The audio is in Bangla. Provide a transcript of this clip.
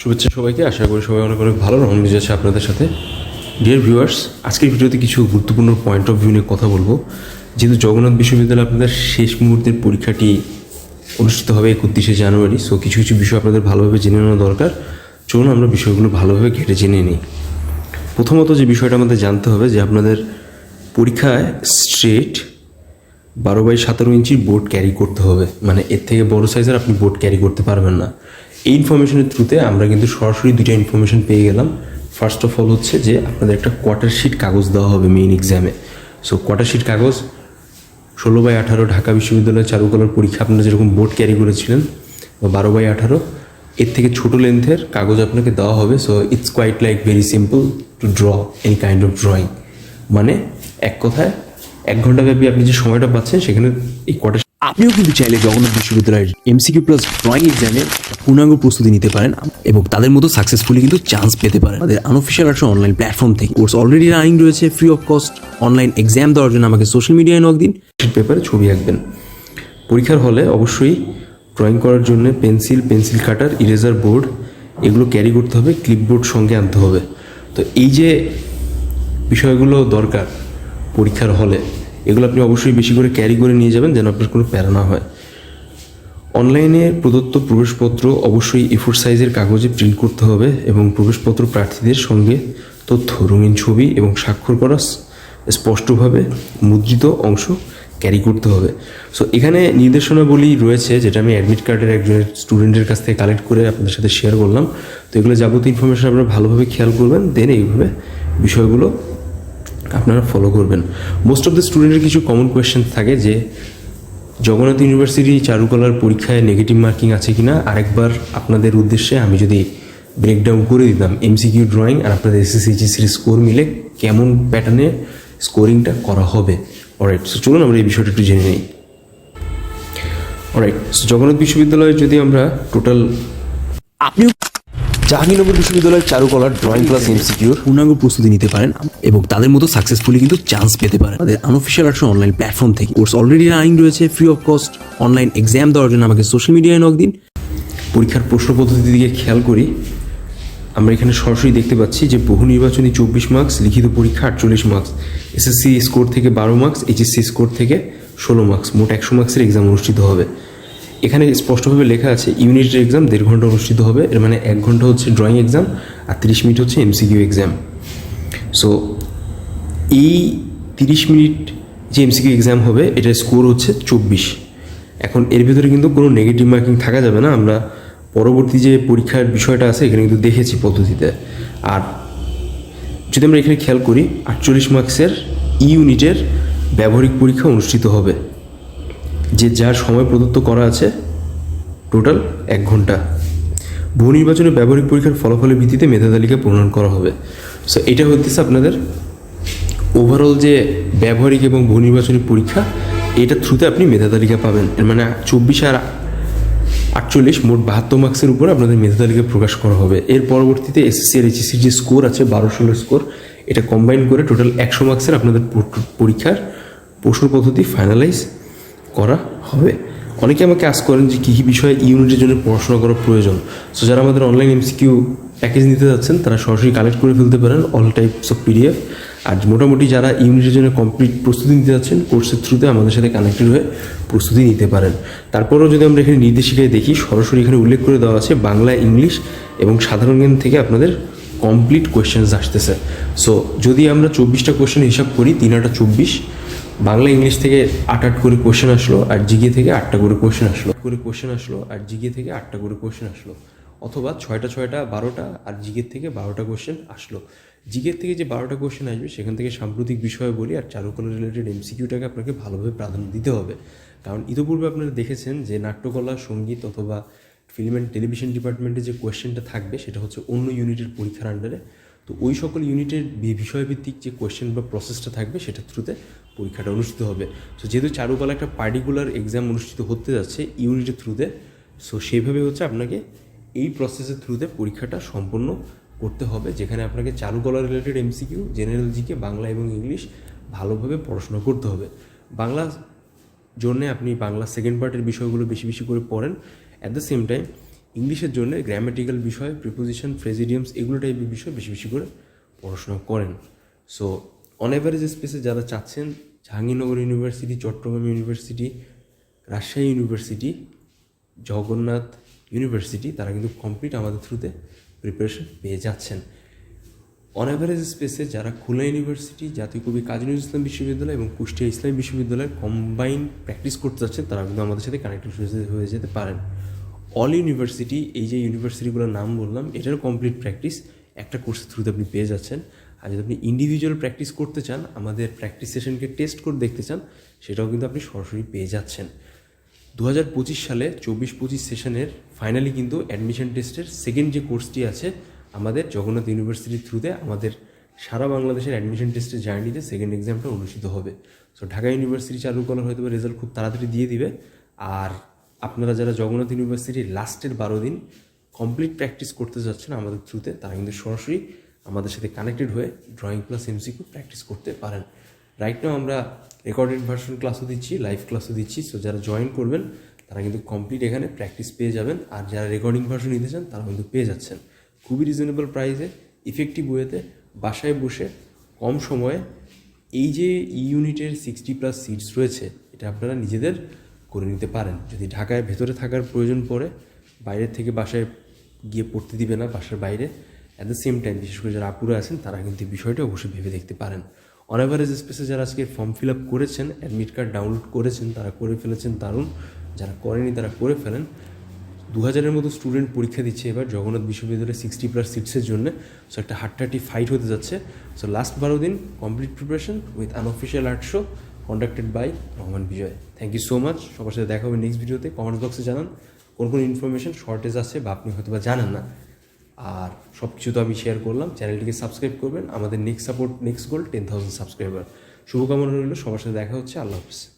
শুভেচ্ছা সবাইকে, আশা করি সবাই অনেক অনেক ভালো রহমান আছে আপনাদের সাথে। ডিয়ার ভিউয়ার্স আজকের ভিডিওতে কিছু গুরুত্বপূর্ণ পয়েন্ট অফ ভিউ নিয়ে কথা বলব। যেহেতু জগন্নাথ বিশ্ববিদ্যালয়ে আপনাদের শেষ মুহূর্তের পরীক্ষাটি অনুষ্ঠিত হবে একত্রিশে জানুয়ারি সো কিছু কিছু বিষয় আপনাদের ভালোভাবে জেনে নেওয়া দরকার। চলুন আমরা বিষয়গুলো ভালোভাবে ঘেটে জেনে নিই। প্রথমত যে বিষয়টা আমাদের জানতে হবে, যে আপনাদের পরীক্ষায় স্ট্রেট বারো বাই সতেরো ইঞ্চি বোর্ড ক্যারি করতে হবে। মানে এর থেকে বড় সাইজের আপনি বোর্ড ক্যারি করতে পারবেন না। এই ইনফরমেশনের থ্রুতে আমরা কিন্তু সরাসরি দুইটা ইনফরমেশন পেয়ে গেলাম। ফার্স্ট অফ অল হচ্ছে যে আপনাদের একটা কোয়ার্টার শিট কাগজ দেওয়া হবে মেইন এক্সামে সো কোয়ার্টার শিট কাগজ, ষোলো বাই আঠারো ঢাকা বিশ্ববিদ্যালয়ের চারুকলার পরীক্ষা। আপনারা যেরকম বোর্ড ক্যারি করেছিলেন বারো বাই আঠারো, এর থেকে ছোটো লেন্থের কাগজ আপনাকে দেওয়া হবে। So it's quite like very simple to draw any kind of drawing মানে এক কথায়, এক ঘণ্টা ব্যাপী আপনি যে সময়টা পাচ্ছেন, সেখানে এই কোয়ার্টার আপনিও কিন্তু চাইলে জগন্নাথ বিশ্ববিদ্যালয়ের এমসিকিউ প্লাস ড্রয়িং এক্সামের পূর্ণাঙ্গ প্রস্তুতি নিতে পারেন এবং তাদের মতো সাকসেসফুলি কিন্তু চান্স পেতে পারেন। আমাদের আনঅফিসিয়াল একটা অনলাইন প্ল্যাটফর্ম থেকে। কোর্স অলরেডি রানিং রয়েছে free of cost online exam দেওয়ার জন্য আমাকে সোশ্যাল মিডিয়ায় নক দিন। পেপারে ছবি আঁকবেন। পরীক্ষার হলে অবশ্যই ড্রয়িং করার জন্য pencil pencil cutter eraser board এগুলো ক্যারি করতে হবে ক্লিপবোর্ড সঙ্গে আনতে হবে। তো এই যে বিষয়গুলো দরকার পরীক্ষার হলে এগুলো আপনি অবশ্যই বেশি করে ক্যারি করে নিয়ে যাবেন যেন আপনার কোনো প্যারা না হয়। অনলাইনে প্রদত্ত প্রবেশপত্র অবশ্যই এফোর সাইজের কাগজে প্রিন্ট করতে হবে এবং প্রবেশপত্র প্রার্থীদের সঙ্গে তথ্য, রঙিন ছবি এবং স্বাক্ষর করা স্পষ্টভাবে মুদ্রিত অংশ ক্যারি করতে হবে। সো এখানে নির্দেশনাবলী রয়েছে যেটা আমি অ্যাডমিট কার্ডের একজনের স্টুডেন্টের কাছ থেকে কালেক্ট করে আপনাদের সাথে শেয়ার করলাম। তো এগুলো যাবতীয় ইনফরমেশন আপনারা ভালোভাবে খেয়াল করবেন দেন এইভাবে বিষয়গুলো আপনারা ফলো করবেন। মোস্ট অফ দ্য স্টুডেন্টের কিছু কমন কোয়েশ্চেন থাকে যে, জগন্নাথ ইউনিভার্সিটি চারুকলার পরীক্ষায় নেগেটিভ মার্কিং আছে কিনা? আরেকবার আপনাদের উদ্দেশ্যে আমি যদি ব্রেকডাউন করে দিতাম এমসিকিউ ড্রয়িং আর আপনাদের এসএসসিজিসির স্কোর মিলে কেমন প্যাটার্নে স্কোরিংটা করা হবে। অলরাইট সো চলুন আমরা এই বিষয়টা একটু জেনে নিই। অলরাইট সো জগন্নাথ বিশ্ববিদ্যালয়ে যদি আমরা টোটাল আপনিও জাহাঙ্গীরনগর বিশ্ববিদ্যালয়ের চারুকলার ড্রয়িং ক্লাস ইনস্টিটিউট পূর্ণাঙ্গ প্রস্তুতি নিতে পারেন এবং তাদের মতো সাকসেসফুলি কিন্তু চান্স পেতে পারেন। তাদের আনঅফিসিয়াল একটা অনলাইন প্ল্যাটফর্ম থেকে। কোর্স অলরেডি রানিং রয়েছে free of cost online exam দেওয়ার জন্য আমাকে সোশ্যাল মিডিয়ায় নক দিন। পরীক্ষার প্রশ্ন পদ্ধতি দিকে খেয়াল করি। আমরা এখানে সরাসরি দেখতে পাচ্ছি যে বহু নির্বাচনী চব্বিশ মার্কস লিখিত পরীক্ষা আটচল্লিশ মার্কস এসএসসি স্কোর থেকে বারো মার্কস এইচএসসি স্কোর থেকে ষোলো মার্কস মোট একশো মার্কসের এক্সাম অনুষ্ঠিত হবে। এখানে স্পষ্টভাবে লেখা আছে, ইউনিটের এক্সাম দেড় ঘণ্টা অনুষ্ঠিত হবে, এর মানে এক ঘণ্টা হচ্ছে ড্রয়িং এক্সাম আর তিরিশ মিনিট হচ্ছে এমসিকিউ এক্সাম সো এই তিরিশ মিনিট যে এমসিকিউ এক্সাম হবে, এটার স্কোর হচ্ছে চব্বিশ। এখন এর ভিতরে কিন্তু কোনো নেগেটিভ মার্কিং থাকা যাবে না, আমরা পরবর্তী যে পরীক্ষার বিষয়টা আছে, এখানে কিন্তু দেখেছি পদ্ধতিতে। আর যদি আমরা এখানে খেয়াল করি, আটচল্লিশ মার্কসের ই ইউনিটের ব্যবহারিক পরীক্ষা অনুষ্ঠিত হবে। যে যার সময় প্রদত্ত করা আছে টোটাল এক ঘণ্টা। বহু নির্বাচনে ব্যবহারিক পরীক্ষার ফলাফলের ভিত্তিতে মেধা তালিকা প্রণয়ন করা হবে। সো এটা হচ্ছে আপনাদের ওভারঅল যে ব্যবহারিক এবং বহু নির্বাচনী পরীক্ষা, এটা থ্রুতে আপনি মেধা তালিকা পাবেন। মানে চব্বিশ আর আটচল্লিশ মোট বাহাত্তর মার্কসের উপর আপনাদের মেধা তালিকা প্রকাশ করা হবে। এর পরবর্তীতে এসএসসি আর এইচএসসির যে স্কোর আছে, বারো ষোলো স্কোর এটা কম্বাইন করে টোটাল একশো মার্কসের আপনাদের পরীক্ষার প্রশ্ন পদ্ধতি ফাইনালাইজ করা হবে। অনেকে আমাকে আস করেন যে কী কী বিষয়ে ইউনিটের জন্য পড়াশোনা করা প্রয়োজন। সো যারা আমাদের অনলাইন এমসিকিউ প্যাকেজ নিতে যাচ্ছেন, তারা সরাসরি কালেক্ট করে ফেলতে পারেন অল টাইপস অফ পিডিএফ আর মোটামুটি যারা ইউনিটের জন্য কমপ্লিট প্রস্তুতি নিতে যাচ্ছেন কোর্সের থ্রুতে আমাদের সাথে কানেক্টেড হয়ে প্রস্তুতি নিতে পারেন। তারপরেও যদি আমরা এখানে নির্দেশিকায় দেখি, সরাসরি এখানে উল্লেখ করে দেওয়া আছে বাংলা, ইংলিশ এবং সাধারণ জ্ঞান থেকে আপনাদের কমপ্লিট কোয়েশ্চেন্স আসতেছে। সো যদি আমরা চব্বিশটা কোয়েশ্চেন হিসাব করি, তিন আটা চব্বিশ বাংলা ইংলিশ থেকে আট আট করে কোয়েশ্চেন আসলো আর জিকে থেকে আটটা করে কোয়েশ্চেন আসলো করে কোয়েশ্চেন আসলো আর জিকে থেকে আটটা করে কোয়েশ্চেন আসলো। অথবা ছয়টা ছয়টা, বারোটা আর জিকের থেকে বারোটা কোয়েশ্চেন আসলো। জিকের থেকে যে বারোটা কোয়েশ্চেন আসবে, সেখান থেকে সাম্প্রতিক বিষয়ে বলি আর চারুকলা রিলেটেড এমসিকিউটাকে আপনাকে ভালোভাবে প্রাধান্য দিতে হবে। কারণ ইতিপূর্বে আপনারা দেখেছেন যে নাট্যকলা, সংগীত অথবা ফিল্ম অ্যান্ড টেলিভিশন ডিপার্টমেন্টে যে কোয়েশ্চেনটা থাকবে, সেটা হচ্ছে অন্য ইউনিটের পরীক্ষার আন্ডারে তো ওই সকল ইউনিটের বিষয়ভিত্তিক যে কোয়েশ্চেন বা প্রসেসটা থাকবে, সেটার থ্রুতে পরীক্ষাটা অনুষ্ঠিত হবে। সো যেহেতু চারুকলা একটা পার্টিকুলার এক্সাম অনুষ্ঠিত হতে যাচ্ছে ইউনিটের থ্রুতে সো সেইভাবে হচ্ছে আপনাকে এই প্রসেসের থ্রুতে পরীক্ষাটা সম্পন্ন করতে হবে, যেখানে আপনাকে চারুকলা related MCQ general GK Bangla এবং ইংলিশ ভালোভাবে পড়াশোনা করতে হবে। বাংলা জন্যে আপনি বাংলা সেকেন্ড পার্টের বিষয়গুলো বেশি বেশি করে পড়েন। অ্যাট দ্য সেম টাইম ইংলিশের জন্য গ্রামাটিক্যাল বিষয় প্রিপোজিশন ফ্রেজিডিয়ামস এগুলো টাইপের বিষয় বেশি বেশি করে পড়াশোনা করেন। সো অন অ্যাভারেজ স্পেসে যারা চাচ্ছেন, Jahangirnagar university Chittagong university Rajshahi university Jagannath university তারা কিন্তু কমপ্লিট আমাদের থ্রুতে প্রিপারেশন পেয়ে যাচ্ছেন। অন স্পেসে যারা খুলনা ইউনিভার্সিটি জাতীয় কবি কাজী নজরুল ইসলাম বিশ্ববিদ্যালয় এবং কুষ্টিয়া ইসলামী বিশ্ববিদ্যালয়ের কম্বাইন প্র্যাকটিস করতে যাচ্ছেন তারা কিন্তু আমাদের সাথে কানেক্টেড হয়ে যেতে পারেন। অল ইউনিভার্সিটি এই যে ইউনিভার্সিটিগুলোর নাম বললাম, এটারও কমপ্লিট প্র্যাকটিস একটা কোর্সের থ্রুতে আপনি পেয়ে যাচ্ছেন। আর যদি আপনি ইন্ডিভিজুয়াল প্র্যাকটিস করতে চান, আমাদের প্র্যাকটিস সেশনকে টেস্ট করে দেখতে চান, সেটাও কিন্তু আপনি সরাসরি পেয়ে যাচ্ছেন। দু হাজার পঁচিশ সালে চব্বিশ পঁচিশ সেশনের ফাইনালি কিন্তু অ্যাডমিশন টেস্টের সেকেন্ড যে কোর্সটি আছে, আমাদের জগন্নাথ ইউনিভার্সিটির থ্রুতে আমাদের সারা বাংলাদেশের অ্যাডমিশন টেস্টের জার্নিতে সেকেন্ড এক্সামটা অনুষ্ঠিত হবে। সো ঢাকা ইউনিভার্সিটি চালু করার হয়তো রেজাল্ট খুব তাড়াতাড়ি দিয়ে দিবে। আর আপনারা যারা জগন্নাথ ইউনিভার্সিটির লাস্টের বারো দিন কমপ্লিট প্র্যাকটিস করতে যাচ্ছেন আমাদের থ্রুতে তারা কিন্তু সরাসরি আমাদের সাথে কানেক্টেড হয়ে ড্রয়িং প্লাস এমসিকিউ প্র্যাকটিস করতে পারেন। রাইট নাও আমরা রেকর্ডেড ভার্সন ক্লাসও দিচ্ছি লাইভ ক্লাসও দিচ্ছি। সো যারা জয়েন করবেন, তারা কিন্তু কমপ্লিট এখানে প্র্যাকটিস পেয়ে যাবেন। আর যারা রেকর্ডিং ভার্সন নিতে চান তারা কিন্তু পেয়ে যাচ্ছেন। খুবই রিজনেবল প্রাইসে ইফেক্টিভ ওয়েতে বাসায় বসে কম সময়ে এই যে ইউনিটের সিক্সটি প্লাস সিটস রয়েছে, এটা আপনারা নিজেদের করে নিতে পারেন। যদি ঢাকায় ভেতরে থাকার প্রয়োজন পড়ে বাইরের থেকে বাসায় গিয়ে পড়তে দিবে না, বাসার বাইরে অ্যাট দ্য সেম টাইম বিশেষ করে যারা আপুরা আছেন, তারা কিন্তু বিষয়টা অবশ্যই ভেবে দেখতে পারেন। অন স্পেসে যারা আজকে ফর্ম ফিল আপ করেছেন অ্যাডমিট কার্ড ডাউনলোড করেছেন, তারা করে ফেলেছেন দারুণ। যারা করেনি, তারা করে ফেলেন। দু হাজারের মতো স্টুডেন্ট পরীক্ষা দিচ্ছে এবার জগন্নাথ বিশ্ববিদ্যালয়ে সিক্সটি প্লাস সিটসের জন্য। সো একটা হাট্টাটি ফাইট হতে যাচ্ছে। সো লাস্ট বারো দিন complete preparation with unofficial art show conducted by Rahman Bijoy thank you so much সবার সাথে দেখা হবে নেক্সট ভিডিওতে কমেন্ট বক্সে জানান। কোন কোন ইনফরমেশন শর্টেজ আছে বা আপনি হয়তো বা জানেন না। আর সব কিছু তো আমি শেয়ার করলাম চ্যানেলটিকে সাবস্ক্রাইব করবেন। আমাদের next support next goal ten thousand subscriber শুভকামনা রইল, সবার সাথে দেখা হচ্ছে। আল্লাহ হাফিজ।